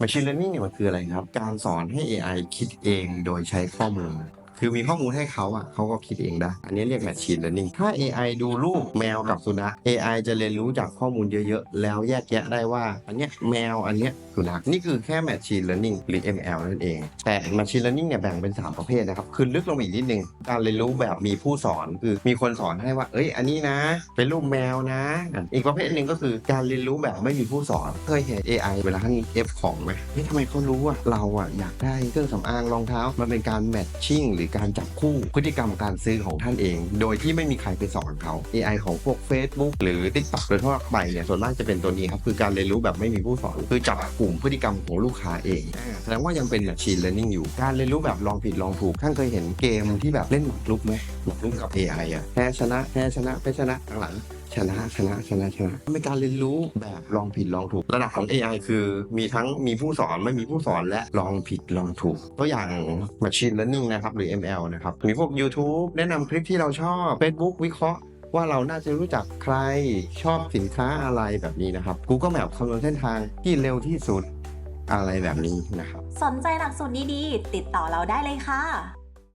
Machine Learning เนี่ยมันคืออะไรครับ การสอนให้ AI คิดเองโดยใช้ข้อมูล คือมีข้อมูลให้เขาอะเขาก็คิดเองได้ อันนี้เรียก Machine Learning ถ้า AI ดูรูปแมวกับสุนัข AI จะเรียนรู้จากข้อมูลเยอะๆ แล้วแยกแยะได้ว่า อันเนี้ยแมวอันเนี้ยสุนัขนี่คือแค่ Machine Learning หรือ ML นั่นเอง แต่ Machine Learning เนี่ยแบ่งเป็น 3 ประเภทนะครับคือลึกลงอีกนิดนึงการเรียนรู้แบบมีผู้สอนคือมีคนสอนให้ว่า เอ้ย อันนี้นะ เป็นรูปแมวนะ อีกประเภทหนึ่งก็คือการเรียนรู้แบบไม่มีผู้สอนเคยเห็น AI เวลาท่านเอฟของไหมเฮ้ยทำไมเขารู้ว่าเราอะอยากได้เครื่องสำอางรองเท้า มันเป็นการแมทชิ่งหรือการจับคู่พฤติกรรมการซื้อของท่านเอง โดยที่ไม่มีใครไปสอนเขา AI ของพวก Facebook หรือ TikTok โดยทั่วไปเนี่ยส่วนมากจะเป็นตัวนี้ครับคือการเรียนรู้แบบไม่มีผู้สอนคือจับกลุ่มพฤติกรรมของลูกค้าเองแสดงว่ายังเป็น machine learning อยู่การเรียนรู้แบบลองผิดลองถูกท่านเคยเห็นเกมที่แบบเล่นหมากรุกไหมหมากรุกกับ AI อะแพ้ชนะแพ้ชนะแพ้ชนะข้างหลังชนะชนะชนะชนะเป็นการเรียนรู้แบบลองผิดลองถูก ระดับของ AI คือมีทั้งมีผู้สอนไม่มีผู้สอนและลองผิดลองถูกตัวอย่าง Machine Learning นะครับหรือ ML นะครับมีพวก YouTube แนะนำคลิปที่เราชอบ Facebook วิเคราะห์ว่าเราน่าจะรู้จักใครชอบสินค้าอะไรแบบนี้นะครับ Google Map คำนวณเส้นทางที่เร็วที่สุดอะไรแบบนี้นะครับ สนใจหลักสูตรดีๆติดต่อเราได้เลยค่ะ